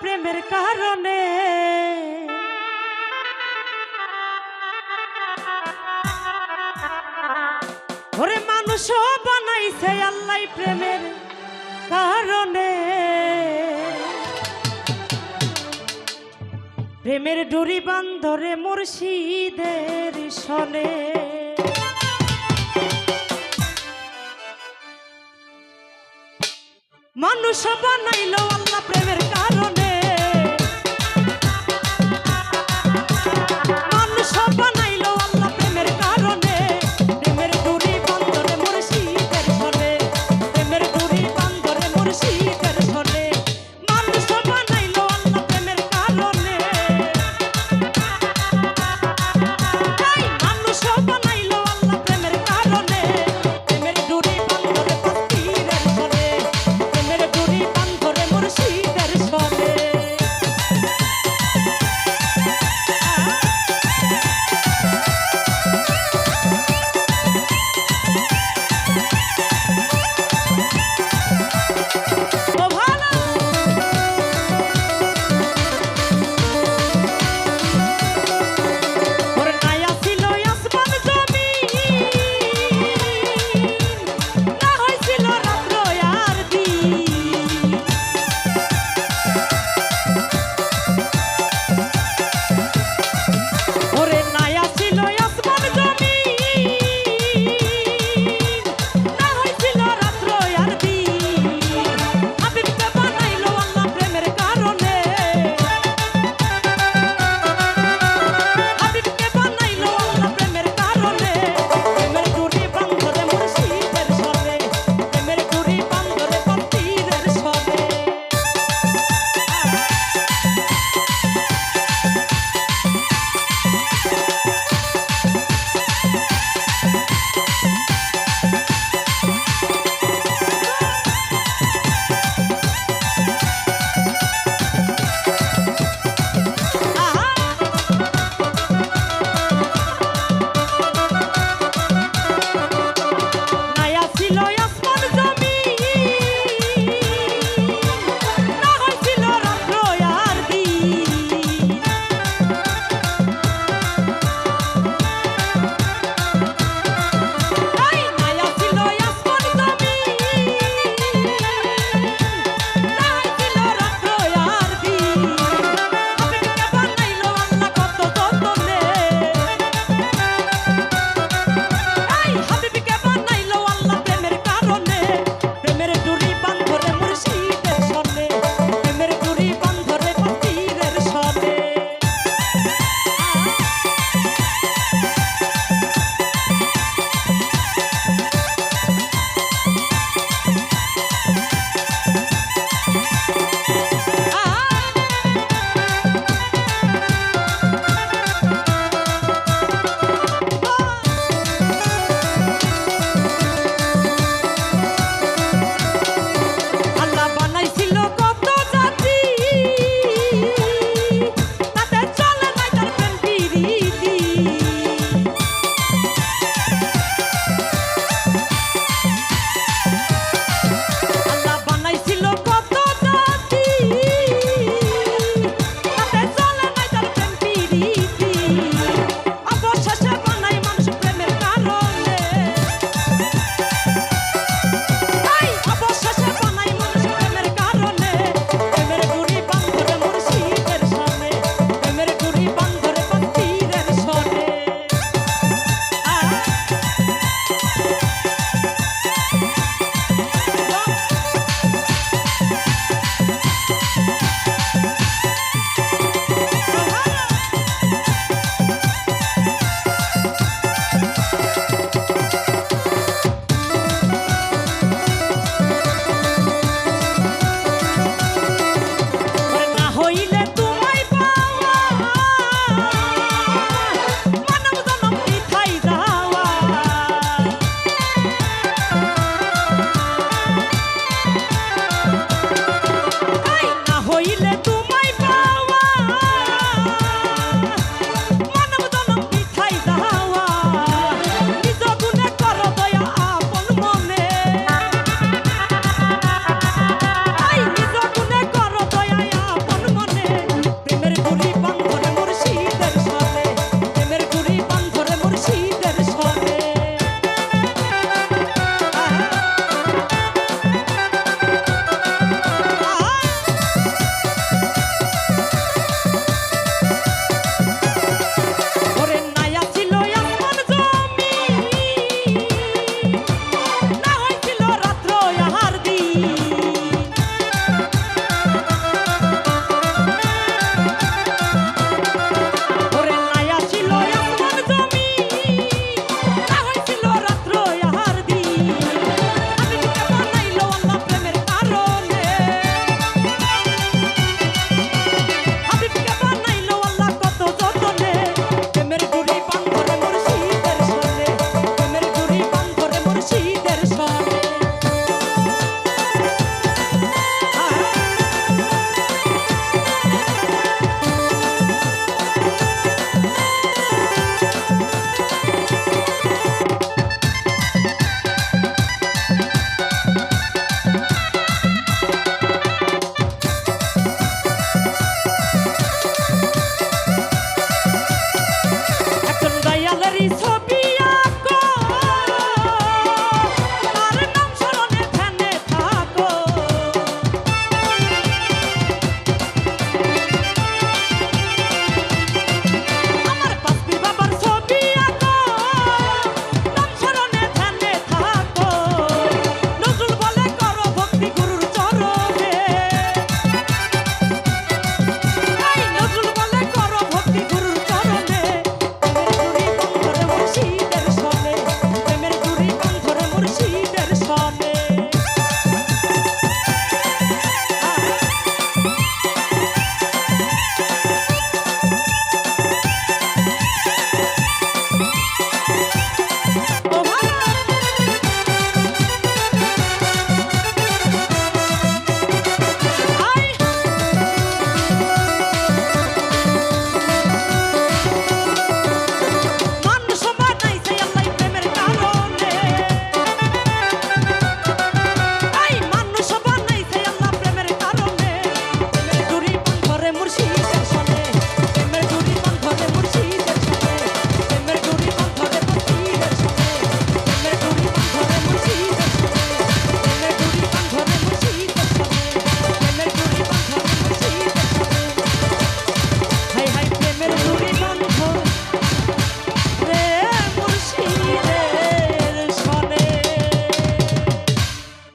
প্রেমের কারণে। ওরে মানুষ বানাইছে আল্লাহ প্রেমের কারণে। প্রেমের ডুরি বান্ধরে মুর্শিদের সনে। মানুষ বানাইল আল্লাহ